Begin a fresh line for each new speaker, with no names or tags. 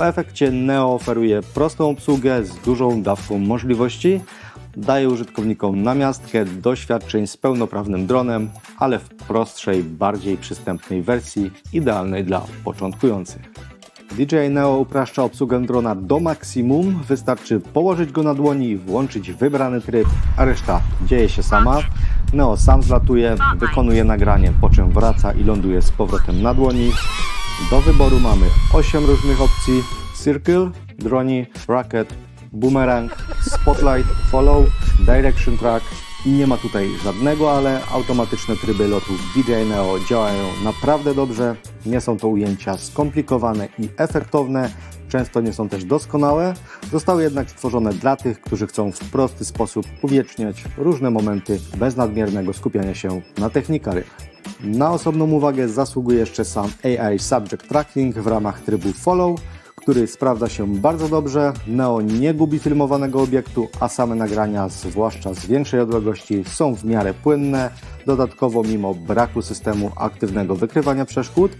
W efekcie Neo oferuje prostą obsługę z dużą dawką możliwości. Daje użytkownikom namiastkę doświadczeń z pełnoprawnym dronem, ale w prostszej, bardziej przystępnej wersji, idealnej dla początkujących. DJI Neo upraszcza obsługę drona do maksimum. Wystarczy położyć go na dłoni, włączyć wybrany tryb, a reszta dzieje się sama. Neo sam zlatuje, wykonuje nagranie, po czym wraca i ląduje z powrotem na dłoni. Do wyboru mamy 8 różnych opcji: Circle, Droni, Rocket, Boomerang, Spotlight, Follow, Direction Track i nie ma tutaj żadnego, ale automatyczne tryby lotu w DJI Neo działają naprawdę dobrze. Nie są to ujęcia skomplikowane i efektowne, często nie są też doskonałe. Zostały jednak stworzone dla tych, którzy chcą w prosty sposób uwieczniać różne momenty bez nadmiernego skupiania się na technikalia. Na osobną uwagę zasługuje jeszcze sam AI Subject Tracking w ramach trybu Follow, który sprawdza się bardzo dobrze. Neo nie gubi filmowanego obiektu, a same nagrania, zwłaszcza z większej odległości, są w miarę płynne. Dodatkowo, mimo braku systemu aktywnego wykrywania przeszkód,